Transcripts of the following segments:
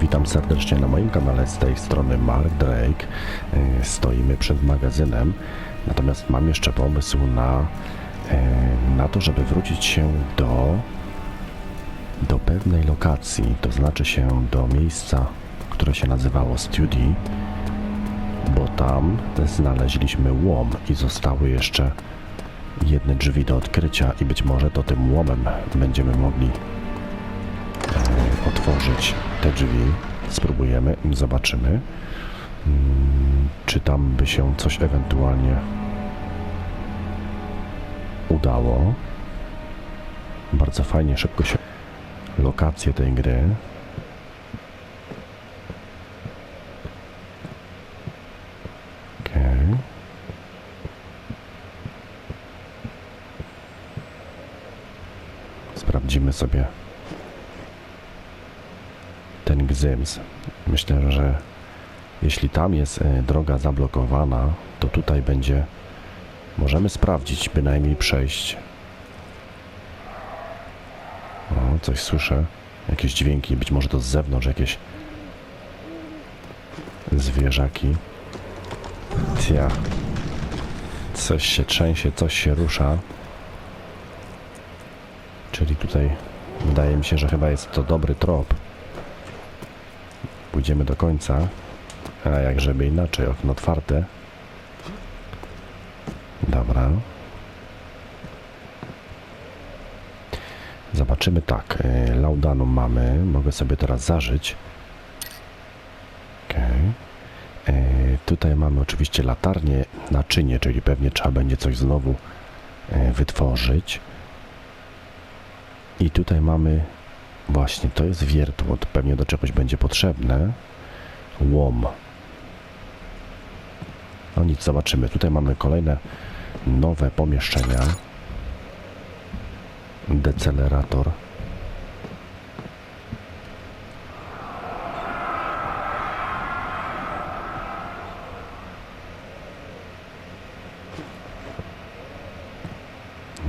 Witam serdecznie na moim kanale z tej strony Mark Drake. E, Stoimy przed magazynem, natomiast mam jeszcze pomysł na, e, na to, żeby wrócić się do, do pewnej lokacji, to znaczy się do miejsca, które się nazywało Studi, bo tam znaleźliśmy łom i zostały jeszcze jedne drzwi do odkrycia i być może to tym łomem będziemy mogli e, otworzyć te drzwi. Spróbujemy, zobaczymy, mm, czy tam by się coś ewentualnie udało. Bardzo fajnie, szybko się lokacje tej gry. Sprawdzimy sobie Gzyms. Myślę, że jeśli tam jest e, droga zablokowana, to tutaj będzie. Możemy sprawdzić, bynajmniej przejść. O, coś słyszę. Jakieś dźwięki, być może to z zewnątrz jakieś zwierzaki. Tia. Coś się trzęsie, coś się rusza. Czyli tutaj wydaje mi się, że chyba jest to dobry trop. Pójdziemy do końca. A jak żeby inaczej, okno otwarte. Dobra. Zobaczymy tak. y, Laudanum mamy. Mogę sobie teraz zażyć. Okej. Y, Tutaj mamy oczywiście latarnię, naczynie, czyli pewnie trzeba będzie coś znowu y, wytworzyć. I tutaj mamy właśnie, to jest wiertło, to pewnie do czegoś będzie potrzebne. Łom. No nic, zobaczymy. Tutaj mamy kolejne nowe pomieszczenia. Decelerator.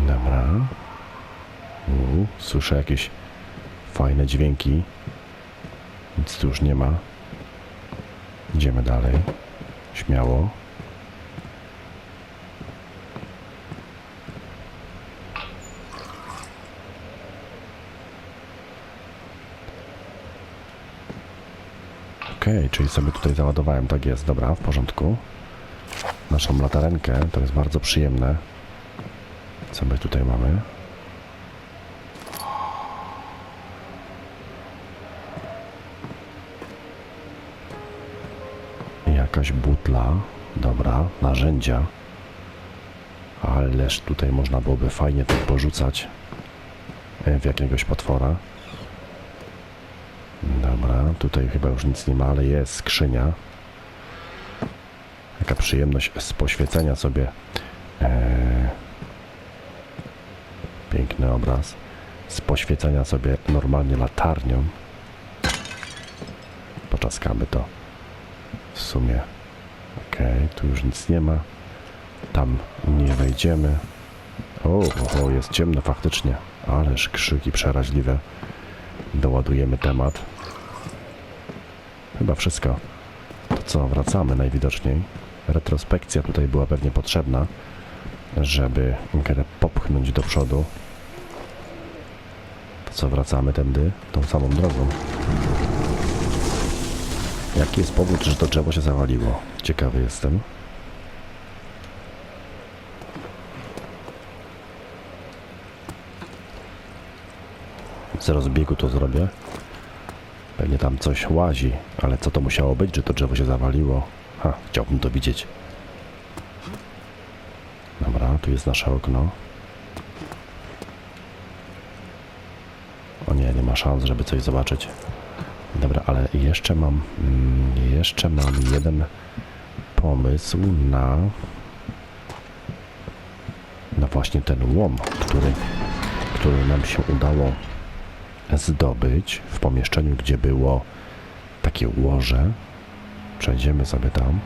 Dobra. U, słyszę jakieś fajne dźwięki. Nic tu już nie ma. Idziemy dalej. Śmiało. Okej, czyli sobie tutaj załadowałem. Tak jest, dobra, w porządku. Naszą latarenkę, to jest bardzo przyjemne. Co my tutaj mamy? Jakaś butla. Dobra, narzędzia. Ależ tutaj można byłoby fajnie to porzucać e, w jakiegoś potwora. Dobra, tutaj chyba już nic nie ma, ale jest skrzynia. Jaka przyjemność z poświecenia sobie. E, piękny obraz. Z poświecenia sobie normalnie latarnią. Poczaskamy to. W sumie. Okej, tu już nic nie ma. Tam nie wejdziemy. O, o, jest ciemno faktycznie. Ależ krzyki przeraźliwe. Doładujemy temat. Chyba wszystko. To co, wracamy najwidoczniej. Retrospekcja tutaj była pewnie potrzebna, żeby grę popchnąć do przodu. To co, wracamy tędy, tą samą drogą. Jaki jest powód, że to drzewo się zawaliło? Ciekawy jestem. Z rozbiegu to zrobię. Pewnie tam coś łazi, ale co to musiało być, że to drzewo się zawaliło? Ha, chciałbym to widzieć. Dobra, tu jest nasze okno. O nie, nie ma szans, żeby coś zobaczyć. Dobra, ale jeszcze mam, mm, jeszcze mam jeden pomysł na, na właśnie ten łom, który, który nam się udało zdobyć w pomieszczeniu, gdzie było takie łoże. Przejdziemy sobie tam.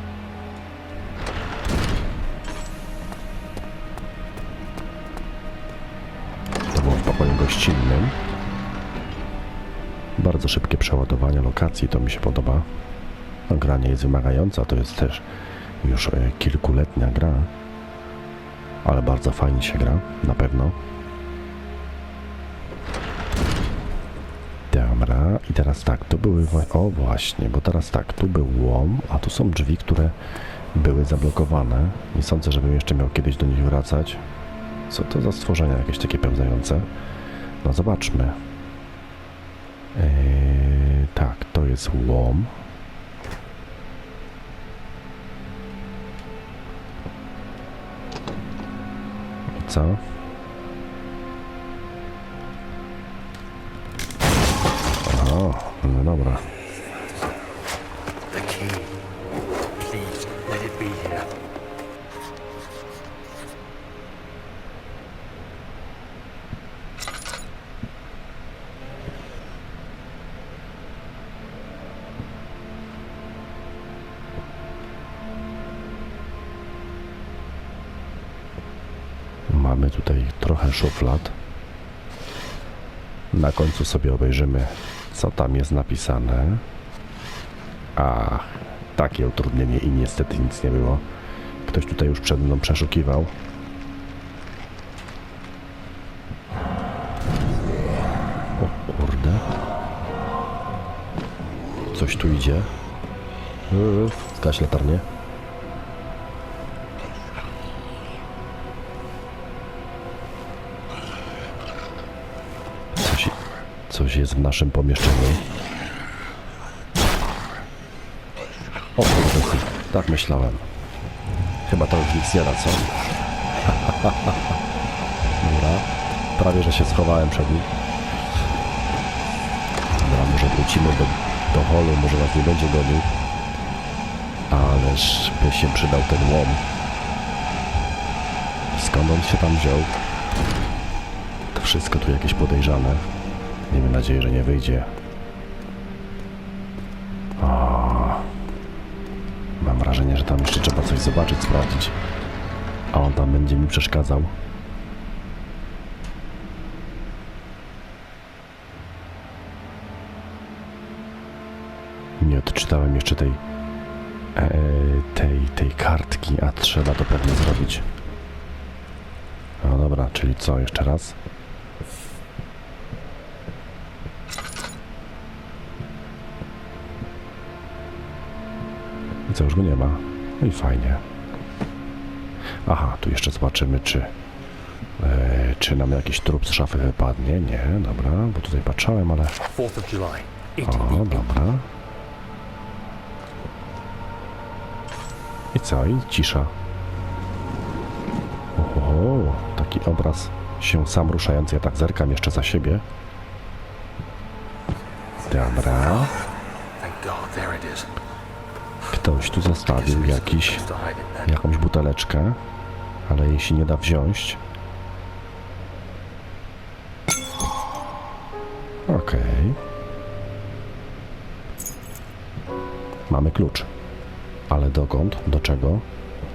To było w pokoju gościnnym. Bardzo szybkie przeładowanie lokacji, to mi się podoba. Gra nie jest wymagająca, to jest też już e, kilkuletnia gra. Ale bardzo fajnie się gra, na pewno. Dobra, i teraz tak, tu były. O, właśnie, bo teraz tak, tu był łom, a tu są drzwi, które były zablokowane. Nie sądzę, żebym jeszcze miał kiedyś do nich wracać. Co to za stworzenia jakieś takie pełzające? No zobaczmy. Eee, tak, to jest łom. Co? O, no dobra. Mamy tutaj trochę szuflad. Na końcu sobie obejrzymy, co tam jest napisane. Ach, takie utrudnienie i niestety nic nie było. Ktoś tutaj już przed mną przeszukiwał. O kurde. Coś tu idzie. Zgaś latarnię. Coś, coś jest w naszym pomieszczeniu. O tak myślałem. Chyba to już nic nie da, co? Dobra. Prawie, że się schowałem przed nim. Dobra, może wrócimy do, do holu, może nas nie będzie gonił. Ależ by się przydał ten łom. Skąd on się tam wziął? To wszystko tu jakieś podejrzane. Miejmy nadzieję, że nie wyjdzie. O, mam wrażenie, że tam jeszcze trzeba coś zobaczyć, sprawdzić. A on tam będzie mi przeszkadzał. Nie odczytałem jeszcze tej, e, tej, tej kartki, a trzeba to pewnie zrobić. No dobra, czyli co, jeszcze raz? Co, już go nie ma? No i fajnie. Aha, tu jeszcze zobaczymy, czy, e, czy nam jakiś trup z szafy wypadnie. Nie, dobra, bo tutaj patrzałem, ale... 4th of July. Into O, dobra. I co? I cisza. Oho, taki obraz się sam ruszający. Ja tak zerkam jeszcze za siebie. Dobra. Ktoś tu zostawił jakiś, jakąś buteleczkę, ale jej się nie da wziąć. Okej. Mamy klucz. Ale dokąd? Do czego?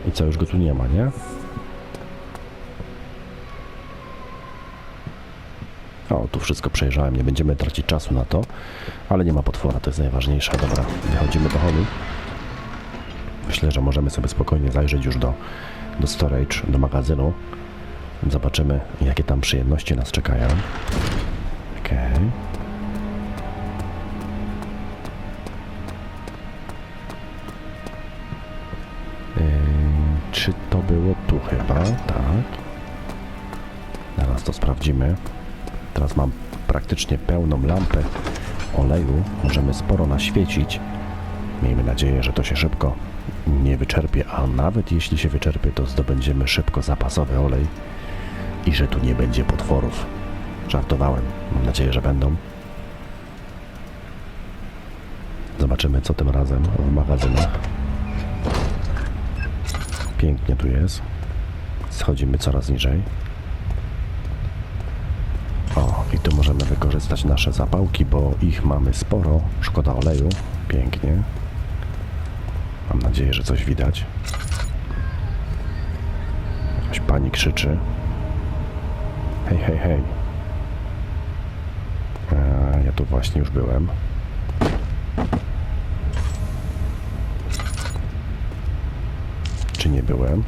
I co, już go tu nie ma, nie? O, tu wszystko przejrzałem, nie będziemy tracić czasu na to, ale nie ma potwora, to jest najważniejsze. Dobra, wychodzimy do holu. Myślę, że możemy sobie spokojnie zajrzeć już do, do storage, do magazynu. Zobaczymy, jakie tam przyjemności nas czekają. Okej. Yy, czy to było tu chyba? Tak. Zaraz to sprawdzimy. Teraz mam praktycznie pełną lampę oleju. Możemy sporo naświecić. Miejmy nadzieję, że to się szybko nie wyczerpie, a nawet jeśli się wyczerpie, to zdobędziemy szybko zapasowy olej i że tu nie będzie potworów. Żartowałem. Mam nadzieję, że będą. Zobaczymy, co tym razem w magazynach. Pięknie tu jest. Schodzimy coraz niżej. O, i tu możemy wykorzystać nasze zapałki, bo ich mamy sporo. Szkoda oleju. Pięknie. Mam nadzieję, że coś widać. Jakaś pani krzyczy. Hej, hej, hej. E, ja Ja tu właśnie już byłem. Czy nie byłem?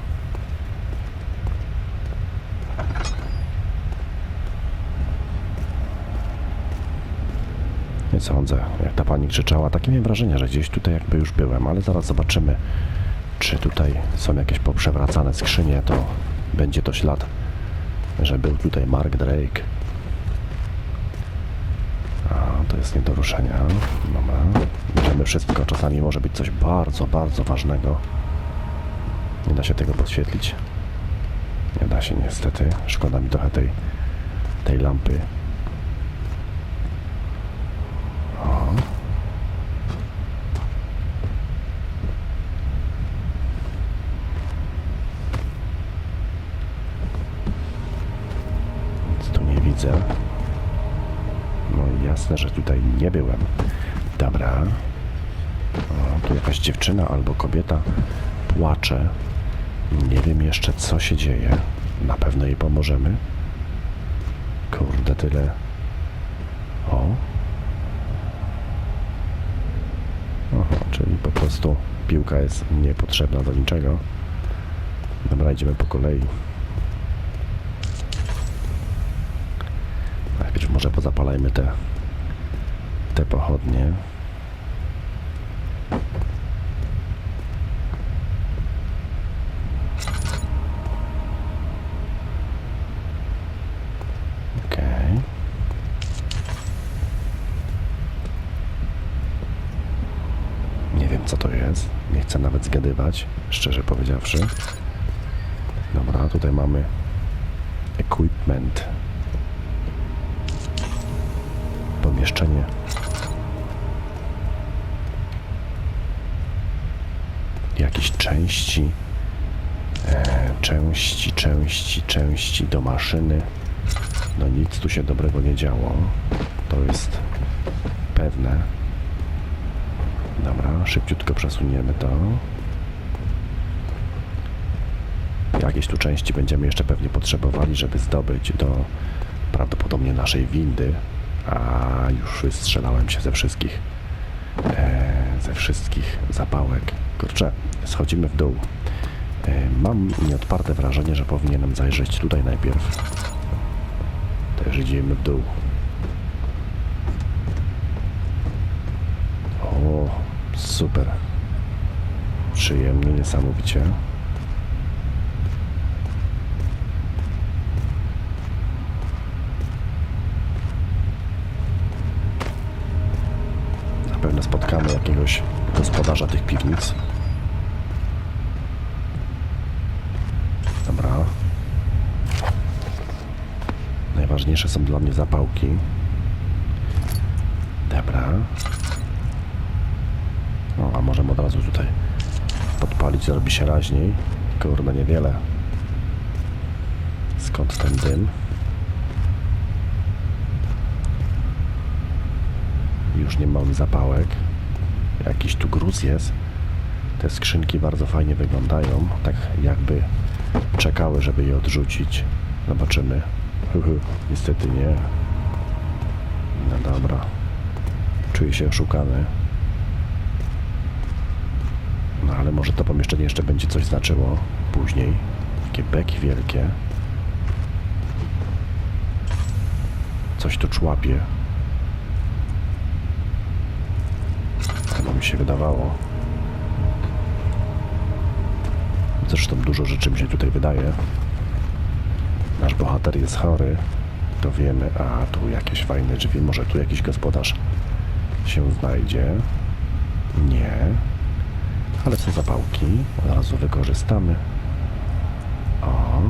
Sądzę. Jak ta pani krzyczała, takie miałem wrażenie, że gdzieś tutaj jakby już byłem, ale zaraz zobaczymy, czy tutaj są jakieś poprzewracane skrzynie, to będzie to ślad, że był tutaj Mark Drake. A, to jest nie do ruszenia. Dobra. Bierzemy wszystko. Czasami może być coś bardzo, bardzo ważnego. Nie da się tego podświetlić. Nie da się niestety. Szkoda mi trochę tej, tej lampy. O. Nic tu nie widzę. No i jasne, że tutaj nie byłem. Dobra. O, tu jakaś dziewczyna albo kobieta płacze. Nie wiem jeszcze co się dzieje. Na pewno jej pomożemy. Kurde, tyle. O. Aha, czyli po prostu piłka jest niepotrzebna do niczego. Dobra, idziemy po kolei. Najpierw może pozapalajmy te, te pochodnie. Okej. Nie wiem co to jest. Nie chcę nawet zgadywać, szczerze powiedziawszy. Dobra, tutaj mamy equipment. Pomieszczenie. Jakieś części. E, części, części, części do maszyny. No nic tu się dobrego nie działo. To jest pewne. Dobra, szybciutko przesuniemy to. Jakieś tu części będziemy jeszcze pewnie potrzebowali, żeby zdobyć do prawdopodobnie naszej windy. A już strzelałem się ze wszystkich e, ze wszystkich zapałek. Kurczę, schodzimy w dół. E, mam nieodparte wrażenie, że powinienem zajrzeć tutaj najpierw. Też idziemy w dół. O, super. Przyjemnie, niesamowicie. Na pewno spotkamy jakiegoś gospodarza tych piwnic. Dobra. Najważniejsze są dla mnie zapałki. Dobra. No, a możemy od razu tutaj podpalić, zrobi się raźniej. Kurde, niewiele. Skąd ten dym? Już nie mamy zapałek. Jakiś tu gruz jest. Te skrzynki bardzo fajnie wyglądają. Tak jakby czekały, żeby je odrzucić. Zobaczymy. Hyhy, Niestety nie. No dobra. Czuję się oszukany. No ale może to pomieszczenie jeszcze będzie coś znaczyło później. Takie beki wielkie. Coś tu człapie. Chyba mi się wydawało. Zresztą dużo rzeczy mi się tutaj wydaje. Nasz bohater jest chory. To wiemy. A tu jakieś fajne drzwi. Może tu jakiś gospodarz się znajdzie. Nie. Ale są zapałki. Od razu wykorzystamy. O.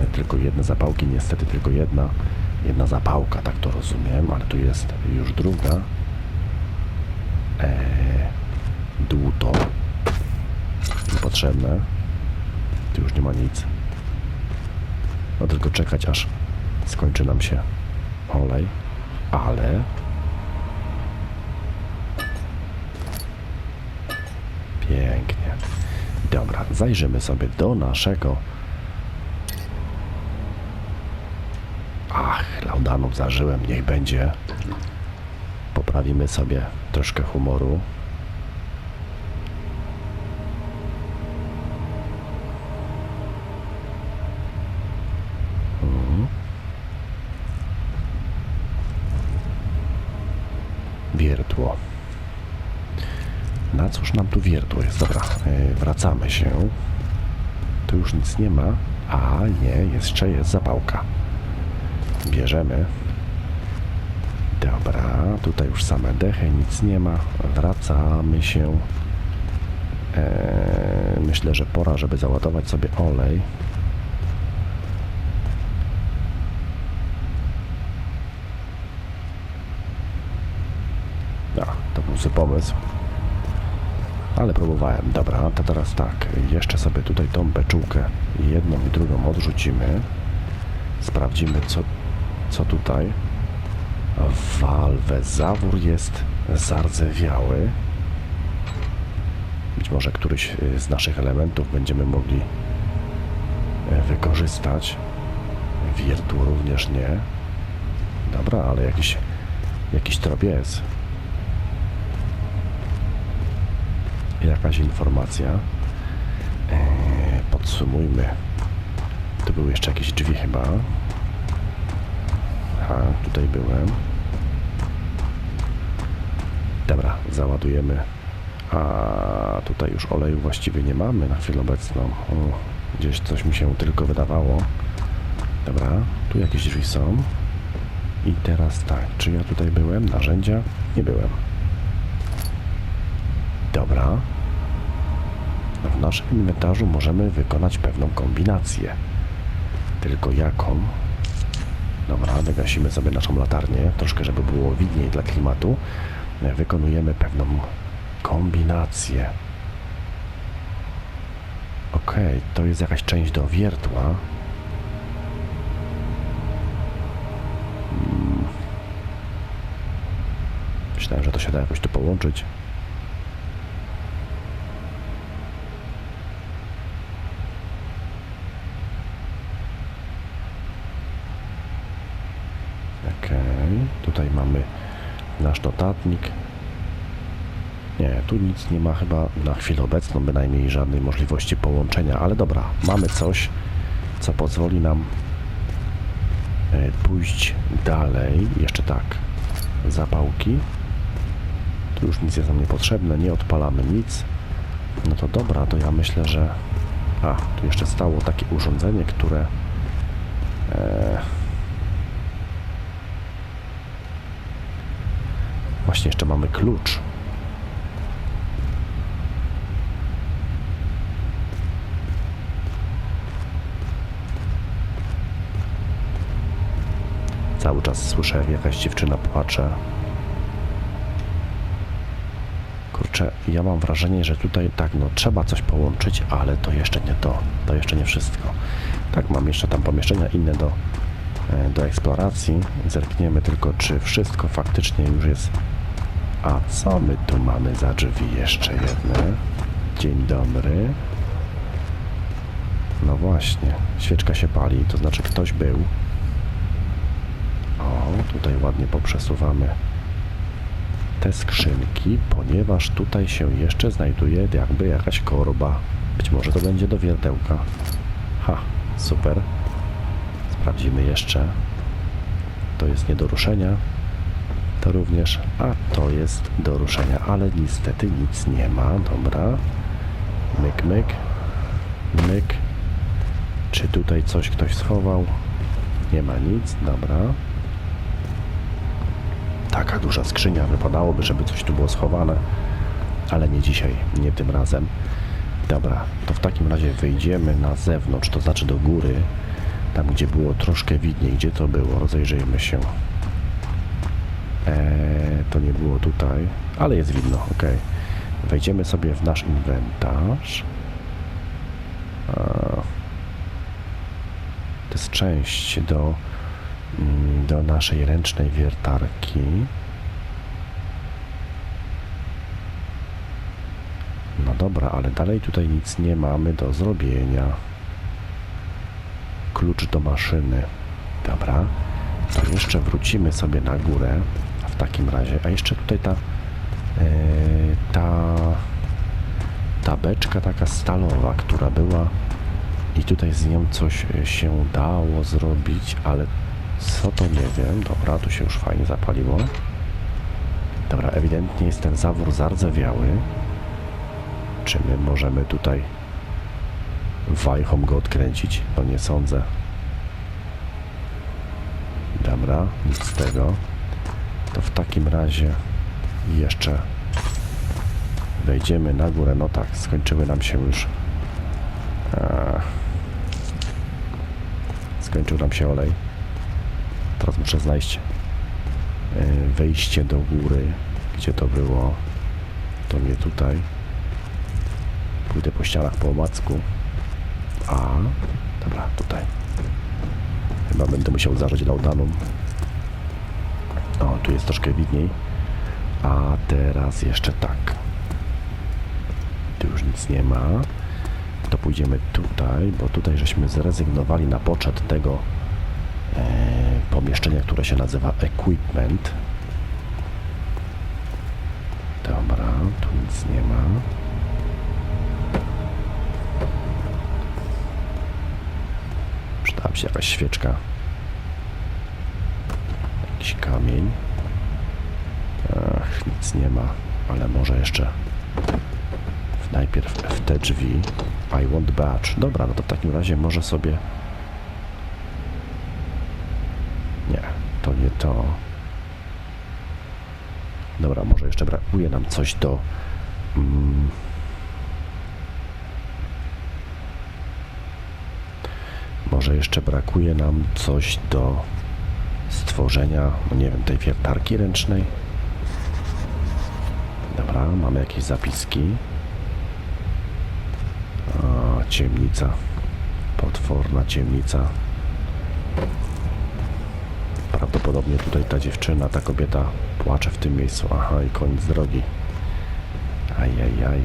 E, Tylko jedne zapałki, niestety tylko jedna. Jedna zapałka, tak to rozumiem, ale tu jest już druga. Eee, dłuto. Niepotrzebne. Tu już nie ma nic. No tylko czekać aż skończy nam się olej. Ale Pięknie. Dobra, zajrzymy sobie do naszego. Ach, laudanów zażyłem, niech będzie. Zabawimy sobie troszkę humoru. Cóż nam tu wiertło jest? Dobra, yy, wracamy się. Tu już nic nie ma. A nie, jeszcze jest zapałka. Bierzemy. Dobra, tutaj już same dechy, nic nie ma. Wracamy się. Eee, myślę, że pora, żeby załadować sobie olej. A, to był zły pomysł. Ale próbowałem. Dobra, to teraz tak. Jeszcze sobie tutaj tą beczułkę jedną i drugą odrzucimy. Sprawdzimy, co, co tutaj. Walwę. Zawór jest zardzewiały. Być może któryś y, z naszych elementów będziemy mogli e, wykorzystać. Wiertło również nie. Dobra, ale jakiś, jakiś trop jest. Jakaś informacja. Eee, podsumujmy. Tu były jeszcze jakieś drzwi chyba. Aha, tutaj byłem. Dobra, załadujemy. A tutaj już oleju właściwie nie mamy na chwilę obecną. O, gdzieś coś mi się tylko wydawało. Dobra, tu jakieś drzwi są. I teraz tak, czy ja tutaj byłem? Narzędzia? Nie byłem. Dobra. W naszym inwentarzu możemy wykonać pewną kombinację. Tylko jaką? Dobra, wygasimy sobie naszą latarnię, troszkę żeby było widniej dla klimatu. Wykonujemy pewną kombinację. Okej, to jest jakaś część do wiertła. Hmm. Myślałem, że to się da jakoś tu połączyć. Okej, tutaj mamy nasz notatnik. Nie, tu nic nie ma chyba na chwilę obecną, bynajmniej żadnej możliwości połączenia, ale dobra, mamy coś, co pozwoli nam e, pójść dalej. Jeszcze tak, zapałki. Tu już nic jest nam niepotrzebne, nie odpalamy nic. No to dobra, to ja myślę, że... A, tu jeszcze stało takie urządzenie, które... E, Właśnie jeszcze mamy klucz. Cały czas słyszę, jak jakaś dziewczyna płacze. Kurczę, ja mam wrażenie, że tutaj tak, no trzeba coś połączyć, ale to jeszcze nie to. To jeszcze nie wszystko. Tak, mam jeszcze tam pomieszczenia inne do, e, do eksploracji. Zerkniemy tylko, czy wszystko faktycznie już jest a co my tu mamy za drzwi jeszcze jedne? Dzień dobry. No właśnie, świeczka się pali, to znaczy ktoś był. O, tutaj ładnie poprzesuwamy te skrzynki, ponieważ tutaj się jeszcze znajduje jakby jakaś korba. Być może to będzie do wiertełka. Ha, super. Sprawdzimy jeszcze. To jest nie do ruszenia to również, a to jest do ruszenia, ale niestety nic nie ma, dobra. Myk, myk, myk. Czy tutaj coś ktoś schował? Nie ma nic, dobra. Taka duża skrzynia, wypadałoby, żeby coś tu było schowane, ale nie dzisiaj, nie tym razem. Dobra, to w takim razie wyjdziemy na zewnątrz, to znaczy do góry, tam gdzie było troszkę widniej, gdzie to było, rozejrzyjmy się. Eee, to nie było tutaj, ale jest widno, ok. Wejdziemy sobie w nasz inwentarz. To jest część do, mm, do naszej ręcznej wiertarki. No dobra, ale dalej tutaj nic nie mamy do zrobienia. Klucz do maszyny. Dobra. To jeszcze wrócimy sobie na górę. W takim razie. A jeszcze tutaj ta, e, ta, ta beczka taka stalowa, która była i tutaj z nią coś e, się dało zrobić, ale co to nie wiem. Dobra, tu się już fajnie zapaliło. Dobra, ewidentnie jest ten zawór zardzewiały. Czy my możemy tutaj wajchą go odkręcić? No nie sądzę. Dobra, nic z tego. To w takim razie jeszcze wejdziemy na górę. No tak, skończyły nam się już. Skończył nam się olej. Teraz muszę znaleźć e, wejście do góry. Gdzie to było? To nie tutaj. Pójdę po ścianach po omacku. A, dobra, tutaj. Chyba będę musiał zażyć laudanum. O, tu jest troszkę widniej. A teraz jeszcze tak. Tu już nic nie ma. To pójdziemy tutaj, bo tutaj żeśmy zrezygnowali na poczet tego e, pomieszczenia, które się nazywa Equipment. Dobra, tu nic nie ma. Przydałaby się jakaś świeczka. Jakiś kamień. Ach, nic nie ma, ale może jeszcze najpierw w te drzwi. I want badge. Dobra, no to w takim razie może sobie... Nie, to nie to. Dobra, może jeszcze brakuje nam coś do... Mm, może jeszcze brakuje nam coś do stworzenia, no nie wiem, tej wiertarki ręcznej. Dobra, mamy jakieś zapiski. O, ciemnica. Potworna ciemnica. Prawdopodobnie tutaj ta dziewczyna, ta kobieta płacze w tym miejscu. Aha, i koniec drogi. Ajajaj.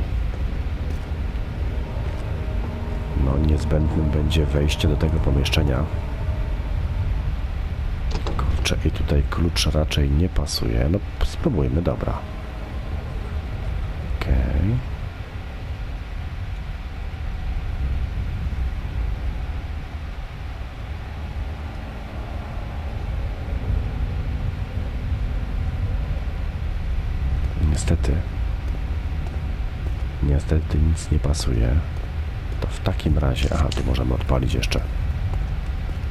No, niezbędnym będzie wejście do tego pomieszczenia. I tutaj klucz raczej nie pasuje. No, spróbujmy, dobra. Okej. Niestety. Niestety nic nie pasuje. To w takim razie... Aha, tu możemy odpalić jeszcze...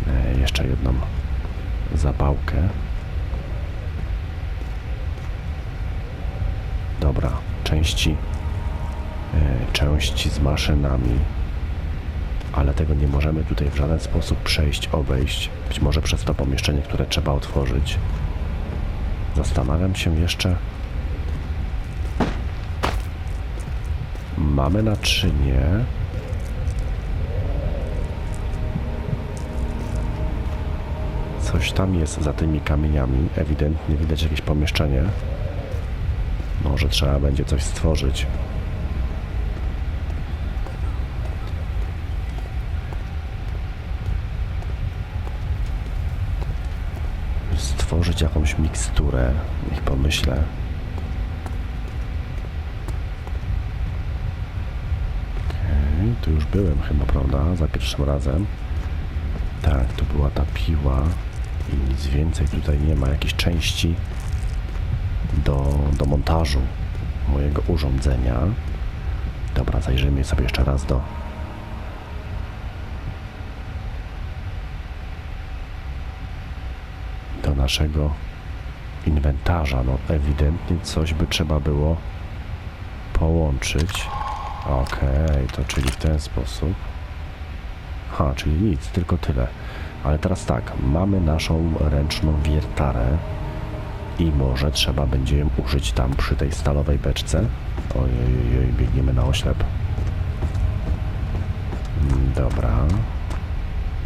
E, jeszcze jedną zapałkę. Dobra, części... E, części z maszynami. Ale tego nie możemy tutaj w żaden sposób przejść, obejść. Być może przez to pomieszczenie, które trzeba otworzyć. Zastanawiam się jeszcze... Mamy naczynie. Coś tam jest za tymi kamieniami. Ewidentnie widać jakieś pomieszczenie. Może trzeba będzie coś stworzyć. Stworzyć jakąś miksturę. Niech pomyślę. Tu już byłem chyba, prawda? Za pierwszym razem. Tak, to była ta piła i nic więcej tutaj nie ma. Jakieś części do, do montażu mojego urządzenia. Dobra, zajrzyjmy sobie jeszcze raz do do naszego inwentarza. No ewidentnie coś by trzeba było połączyć. Okej, to czyli w ten sposób. Ha, czyli nic, tylko tyle. Ale teraz tak, mamy naszą ręczną wiertarę i może trzeba będzie ją użyć tam przy tej stalowej beczce. Ojej, biegniemy na oślep. Mm, Dobra.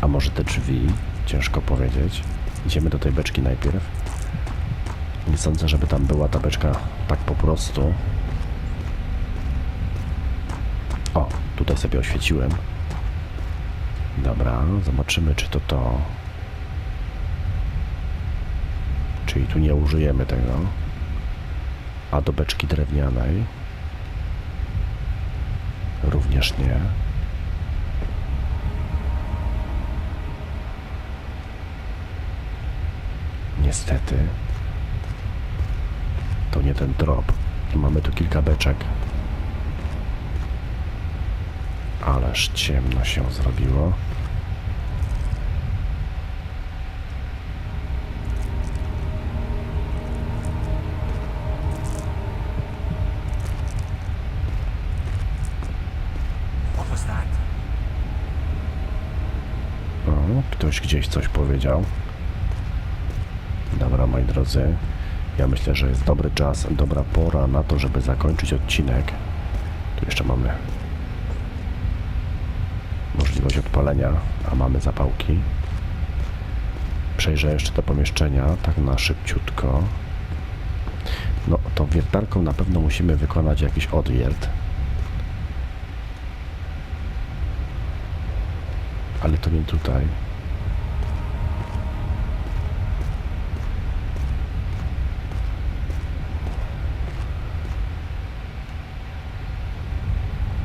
A może te drzwi? Ciężko powiedzieć. Idziemy do tej beczki najpierw. Nie sądzę, żeby tam była ta beczka tak po prostu. O, tutaj sobie oświeciłem. Dobra, zobaczymy, czy to to. Czy Czyli tu nie użyjemy tego. A do beczki drewnianej również nie. Niestety to nie ten trop. Mamy tu kilka beczek. Ależ ciemno się zrobiło. Ktoś gdzieś coś powiedział. Dobra, moi drodzy. Ja myślę, że jest dobry czas, dobra pora na to, żeby zakończyć odcinek. Tu jeszcze mamy możliwość odpalenia, a mamy zapałki. Przejrzę jeszcze te pomieszczenia, tak na szybciutko. No, tą wiertarką na pewno musimy wykonać jakiś odwiert. Ale to nie tutaj.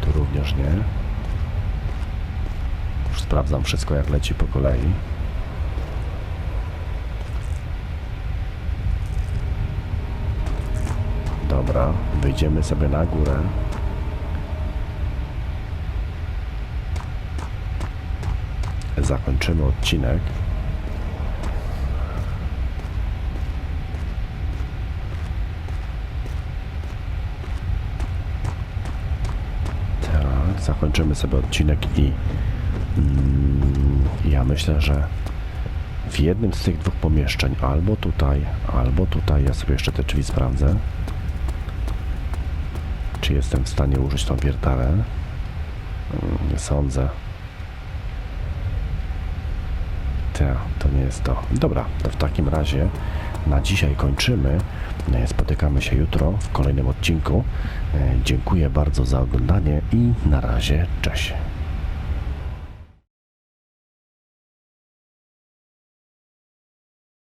Tu również nie. Już sprawdzam wszystko jak leci po kolei. Dobra, wyjdziemy sobie na górę. Zakończymy odcinek. Tak, zakończymy sobie odcinek i ja myślę, że w jednym z tych dwóch pomieszczeń, albo tutaj, albo tutaj, ja sobie jeszcze te drzwi sprawdzę, czy jestem w stanie użyć tą wiertarę. Mm, Nie sądzę. To nie jest to. Dobra, to w takim razie na dzisiaj kończymy. E, Spotykamy się jutro w kolejnym odcinku. E, Dziękuję bardzo za oglądanie i na razie cześć.